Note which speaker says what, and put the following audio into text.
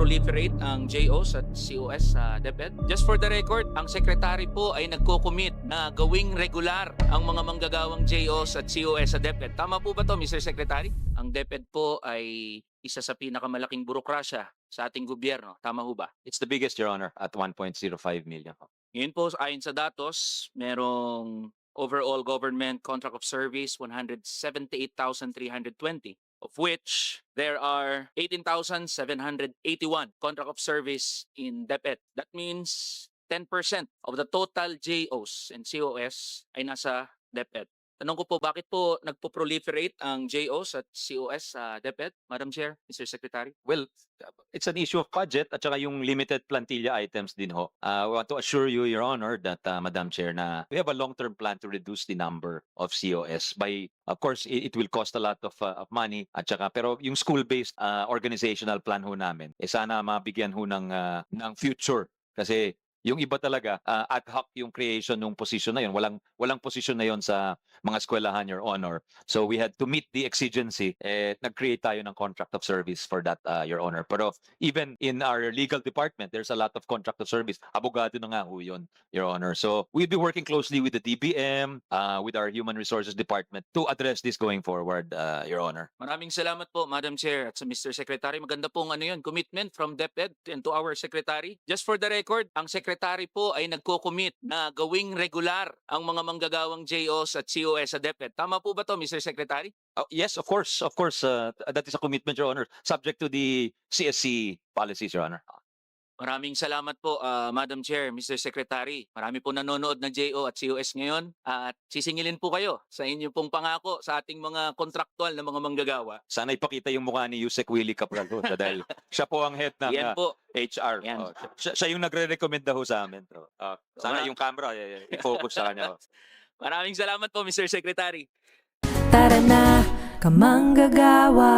Speaker 1: nagpo-proliferate ang JOs at COS sa DepEd. Just for the record, ang secretary po ay nagko-commit na gawing regular ang mga manggagawang JOs at COS sa DepEd. Tama po ba to, Mr. Secretary? Ang DepEd po ay isa sa pinakamalaking burokrasya sa ating gobyerno. Tama ho ba?
Speaker 2: It's the biggest, Your Honor, at 1.05 million.
Speaker 1: Ngayon po, ayon sa datos, merong overall government contract of service 178,320 of which there are 18,781 contract of service in DepEd. That means 10% of the total JOs and COS ay nasa DepEd. Tanong ko po, bakit po nagpo-proliferate ang JOs at COS sa DepEd, Madam Chair, Mr. Secretary?
Speaker 2: Well, it's an issue of budget at saka yung limited plantilla items din ho. Uh, we want to assure you, Your Honor, that uh, Madam Chair, na we have a long-term plan to reduce the number of COS by, of course, it, it will cost a lot of, uh, of money at saka, pero yung school-based uh, organizational plan ho namin, eh sana mabigyan ho ng, uh, ng future kasi yung iba talaga uh, ad hoc yung creation ng position na yun. Walang walang position na yun sa mga eskwelahan, Your Honor. So we had to meet the exigency. Eh, nag-create tayo ng contract of service for that, uh, Your Honor. Pero even in our legal department, there's a lot of contract of service. Abogado na nga ho yun, Your Honor. So we'll be working closely with the DBM, uh, with our Human Resources Department to address this going forward, uh, Your Honor.
Speaker 1: Maraming salamat po, Madam Chair at sa Mr. Secretary. Maganda pong ano yun, commitment from DepEd and to our Secretary. Just for the record, ang Secretary po ay nagko-commit na gawing regular ang mga manggagawang JOs at COS sa DepEd. Tama po ba to, Mr. Secretary?
Speaker 2: Oh, yes, of course, of course. Uh, that is a commitment, Your Honor, subject to the CSC policies, Your Honor.
Speaker 1: Maraming salamat po, ah, Madam Chair, Mr. Secretary. Marami po nanonood na JO at COS ngayon at sisingilin po kayo sa inyong pong pangako sa ating mga kontraktual na mga manggagawa.
Speaker 2: Sana ipakita yung mukha ni Yusek Willie Capral ho, dahil siya po ang head ng
Speaker 1: Yan
Speaker 2: uh,
Speaker 1: po.
Speaker 2: HR.
Speaker 1: Yan.
Speaker 2: Oh, siya, siya yung nagre-recommend daw ho sa amin. Oh, uh, sana yung camera eh, i-focus sa kanya. ho.
Speaker 1: Maraming salamat po, Mr. Secretary.
Speaker 3: Tara na, kamanggagawa